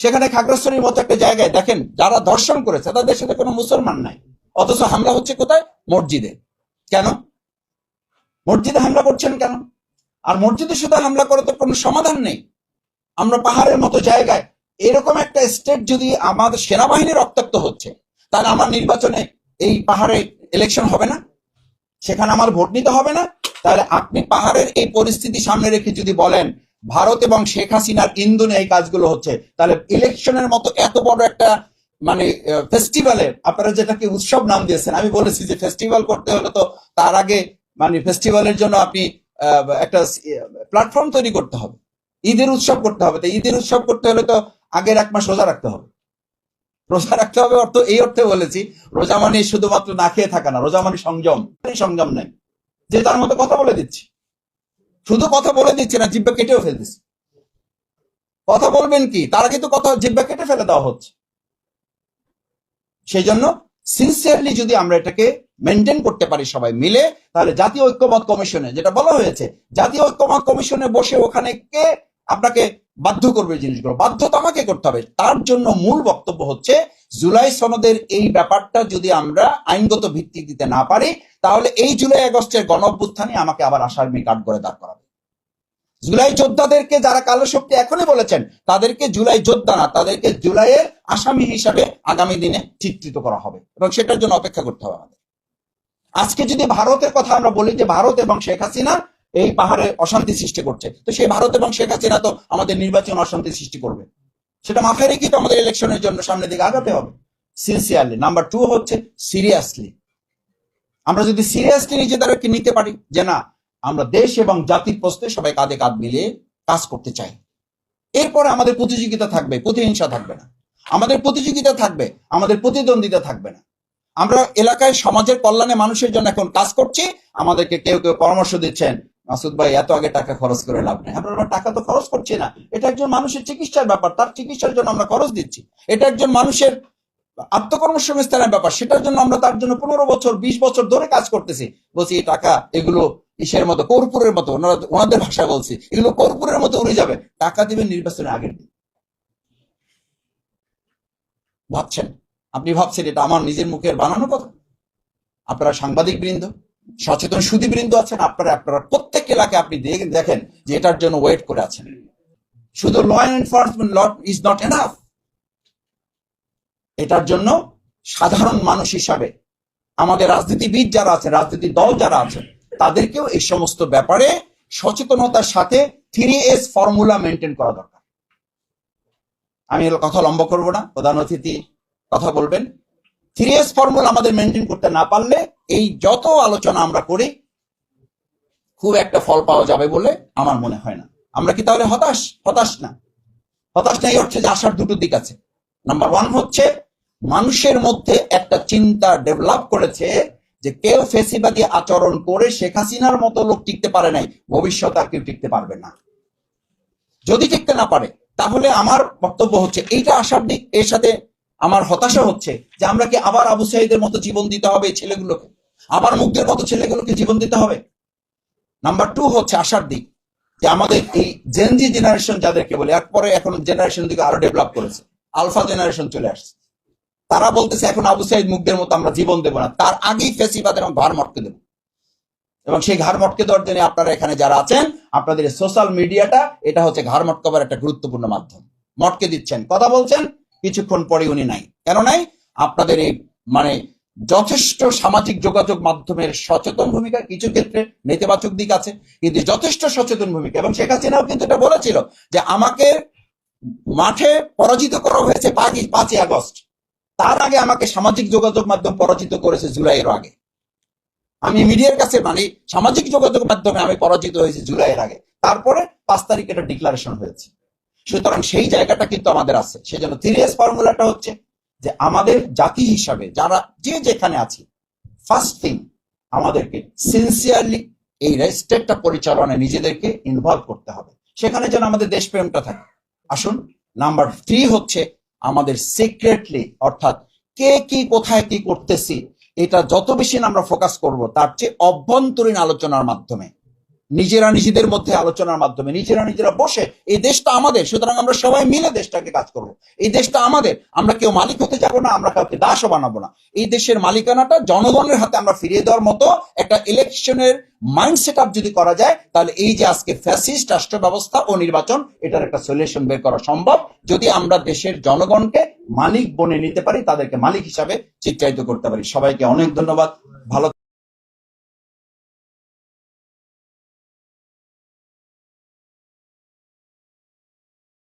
সেখানে খাগড়াছড়ির মতো একটা জায়গায়, দেখেন, যারা দর্শন করেছে, তাদের সাথে কোনো মুসলমান নাই। অথচ হামলা হচ্ছে কোথায়? মসজিদে। কেন? মসজিদে হামলা করছেন কেন? আর মসজিদে শুধু হামলা করে তো কোনো সমাধান নেই। আমরা পাহাড়ের মতো জায়গায়, এরকম একটা স্টেট যদি আমাদের সেনাবাহিনী রক্তাক্ত হচ্ছে, তাহলে আমার নির্বাচনে এই পাহাড়ে ইলেকশন হবে না? সেখানে আমার ভোট নিতে হবে না? তাহলে আপনি পাহাড়ের এই পরিস্থিতি সামনে রেখে যদি বলেন ভারত এবং শেখ হাসিনার ইন্ধনে এই কাজগুলো হচ্ছে। তাহলে ইলেকশনের মতো এত বড় একটা মানে ফেস্টিভ্যালের আপনারা যেটাকে উৎসব নাম দিয়েছেন, আমি বলেছি যে ফেস্টিভ্যাল করতে হলে তো তার আগে মানে ফেস্টিভ্যালের জন্য আপনি একটা প্ল্যাটফর্ম তৈরি করতে হবে। ঈদের উৎসব করতে হবে। তো ঈদের উৎসব করতে হলে তো আগের এক মাস রোজা রাখতে হবে। রোজা রাখতে হবে অর্থ, এই অর্থে বলেছি, রোজা মানে শুধুমাত্র না খেয়ে থাকা না, রোজা মানে সংযম। সংযম নেই। যে তার মতো কথা বলে দিচ্ছি। শুধু কথা বলে দিচ্ছি না, জিব্বা কেটেও ফেলতেছি। কথা বলবেন কি? তারা কিন্তু কথা জিব্বা কেটে ফেলে দেওয়া হচ্ছে। সেই জন্য সিনসিয়ারলি যদি আমরা এটাকে মেনটেন করতে পারি সবাই মিলে, তাহলে জাতীয় ঐক্যমত কমিশনে যেটা বলা হয়েছে, জাতীয় ঐক্যমত কমিশনে বসে ওখানে কে আপনাকে বাধ্য করবে জিনিসগুলো। বাধ্য তো আমাকে করতে হবে। তার জন্য মূল বক্তব্য হচ্ছে, জুলাই সনদের এই ব্যাপারটা যদি আমরা আইনগত ভিত্তি দিতে না পারি, তাহলে এই জুলাই আগস্টের গণ অভ্যুত্থানই আমাকে আবার আসামি কাঠ করে দাঁড় করাবে। জুলাই যোদ্ধাদেরকে যারা কালো শক্তি এখনই বলেছেন, তাদেরকে জুলাই যোদ্ধা না, তাদেরকে জুলাইয়ের আসামি হিসাবে আগামী দিনে চিত্রিত করা হবে এবং সেটার জন্য অপেক্ষা করতে হবে আমাদের। আজকে যদি ভারতের কথা আমরা বলি যে ভারত এবং শেখ হাসিনা এই পাহাড়ে অশান্তি সৃষ্টি করছে। তো সেই ভারত এবং শেখ হাসিনা তো আমাদের নির্বাচন অশান্তি সৃষ্টি করবে। সেটা মাথায় রেখে তো আমাদের ইলেকশনের জন্য সামনের দিকে আগাতে হবে। সিনসিয়ারলি নাম্বার টু হচ্ছে সিরিয়াসলি আমরা যদি সিরিয়াসলি নিজেদেরকে নিতে পারি যে না, আমরা দেশ এবং জাতির প্রশ্নে সবাই কাঁধে কাঁধ মিলিয়ে কাজ করতে চাই। এরপরে আমাদের প্রতিযোগিতা থাকবে, প্রতিহিংসা থাকবে না। আমাদের প্রতিযোগিতা থাকবে, আমাদের প্রতিদ্বন্দ্বিতা থাকবে না। আমরা এলাকায় সমাজের কল্যাণে মানুষের জন্য এখন কাজ করছি, আমাদেরকে কেউ কেউ পরামর্শ দিচ্ছেন মাসুদ ভাই, এত আগে টাকা খরচ করে লাভ নেই। আমরা টাকা তো খরচ করছি না। এটা একজন মানুষের চিকিৎসার ব্যাপার, তার চিকিৎসার জন্য আমরা খরচ দিচ্ছি। এটা একজন মানুষের আত্মকর্মসংস্থানের ব্যাপার, সেটার জন্য আমরা তার জন্য পনেরো বছর, বিশ বছর ধরে কাজ করতেছি। বলছি, এই টাকা এগুলো ইসের মতো, কর্পূরের মতো, ওনারা, ওনাদের ভাষা বলছি, এগুলো কর্পূরের মতো উড়ে যাবে। টাকা দিবেন নির্বাচনের আগের দিন। ভাবছেন? আপনি ভাবছেন এটা আমার নিজের মুখের বানানো কথা? আপনারা সাংবাদিক বৃন্দ সচেতন সুদী বৃন্দ আছেন, আপনারা আপনারা প্রত্যেক এলাকায় আপনি দেখেন যে এটার জন্য ওয়েট করে আছেন। শুধু law enforcement law is not enough এটার জন্য সাধারণ মানুষ হিসাবে আমাদের রাজনীতিবিদ যারা আছেন, রাজনীতি দল যারা আছেন, তাদেরকেও এই সমস্ত ব্যাপারে সচেতনতার সাথে থ্রি এস ফর্মুলা মেনটেন করা দরকার। আমি কথা লম্বা করব না, প্রধান অতিথি কথা বলবেন। থ্রি এস ফর্মুলা আমাদের মেনটেন করতে না পারলে এই যত আলোচনা আমরা করি, খুব একটা ফল পাওয়া যাবে বলে আমার মনে হয় না। আমরা কি তাহলে হতাশ? হতাশ না। হতাশ নাই হচ্ছে যে আসার দুটো দিক আছে। নাম্বার ওয়ান হচ্ছে, মানুষের মধ্যে একটা চিন্তা ডেভেলপ করেছে যে কেউ ফেসিবাদী আচরণ করে শেখ হাসিনার মতো লোক টিকতে পারে নাই ভবিষ্যৎ আর কেউ টিকতে পারবে না। যদি টিকতে না পারে, তাহলে আমার বক্তব্য হচ্ছে, এইটা আসার দিক, এর সাথে আমার হতাশা হচ্ছে যে আমরা কি আবার আবু সাইদের মতো জীবন দিতে হবে ছেলেগুলোকে? আবার মুগ্ধের মতো ছেলেগুলোকে জীবন দিতে হবে। নাম্বার টু হচ্ছে আসার দিক। যে আমাদের এই জেনজি জেনারেশন যাদেরকে বলে, এরপরে এখন জেনারেশন দিকে আরও ডেভেলপ করেছে। আলফা জেনারেশন চলে আসছে। তারা বলতেছে, এখন আবু সাইদ মুগ্ধের মতো আমরা জীবন দেবো না। তার আগেই ফেসিবাদ এবং ঘর মটকে দেবো। এবং সেই ঘাড় মটকে দেওয়ার জন্য আপনারা এখানে যারা আছেন, আপনাদের সোশ্যাল মিডিয়াটা এটা হচ্ছে ঘাড় মটকাবার একটা গুরুত্বপূর্ণ মাধ্যম। মটকে দিচ্ছেন। কথা বলছেন, কিছুক্ষণ পরে উনি নাই। কেন নাই? আপনাদের এই মানে যথেষ্ট সামাজিক যোগাযোগ মাধ্যমের সচেতন ভূমিকা কিছু ক্ষেত্রে নেতিবাচক দিক আছে, কিন্তু যথেষ্ট সচেতন ভূমিকা। এবং শেখ হাসিনাও কিন্তু এটা বলেছিল যে আমাকে মাঠে পরাজিত করা হয়েছে পাঁচই আগস্ট। তার আগে আমাকে সামাজিক যোগাযোগ মাধ্যম পরাজিত করেছে জুলাইয়ের আগে। আমি মিডিয়ার কাছে মানে সামাজিক যোগাযোগ মাধ্যমে আমি পরাজিত হয়েছি জুলাইয়ের আগে। তারপরে পাঁচ তারিখ এটা ডিক্লারেশন হয়েছে। সুতরাং সেই জায়গাটা কিন্তু আমাদের আছে। সেজন্য থ্রিএস ফর্মুলাটা হচ্ছে যে আমাদের জাতি হিসাবে যারা যে যেখানে আছি ফার্স্ট থিং আমাদেরকে সিনসিয়ারলি এই স্টেটটা পরিচালনায় নিজেদেরকে ইনভলভ করতে হবে। সেখানে যেন আমাদের দেশপ্রেমটা থাকে। আসুন নাম্বার থ্রি হচ্ছে আমাদের সিক্রেটলি অর্থাৎ কে কি কোথায় কি করতেছি, এটা যত বেশি আমরা ফোকাস করব, তার চেয়ে অভ্যন্তরীণ আলোচনার মাধ্যমে। নিজেরা নিজেদের মধ্যে আলোচনার মাধ্যমে, নিজেরা নিজেরা বসে, এই দেশটা আমাদের, সুতরাং আমরা সবাই মিলে দেশটাকে কাজ করব। এই দেশটা আমাদের, আমরা কেউ মালিক হতে যাব না, আমরা কাউকে দাসও বানাবো না। এই দেশের মালিকানাটা জনগণের হাতে আমরা ফিরিয়ে দেওয়ার মতো একটা ইলেকশনের মাইন্ড সেট যদি করা যায়, তাহলে এই যে আজকে ফ্যাসিস্ট রাষ্ট্র ব্যবস্থা ও নির্বাচন, এটার একটা সলিউশন বের করা সম্ভব। যদি আমরা দেশের জনগণকে মালিক বনে নিতে পারি, তাদেরকে মালিক হিসাবে চিত্রায়িত করতে পারি। সবাইকে অনেক ধন্যবাদ। ভালো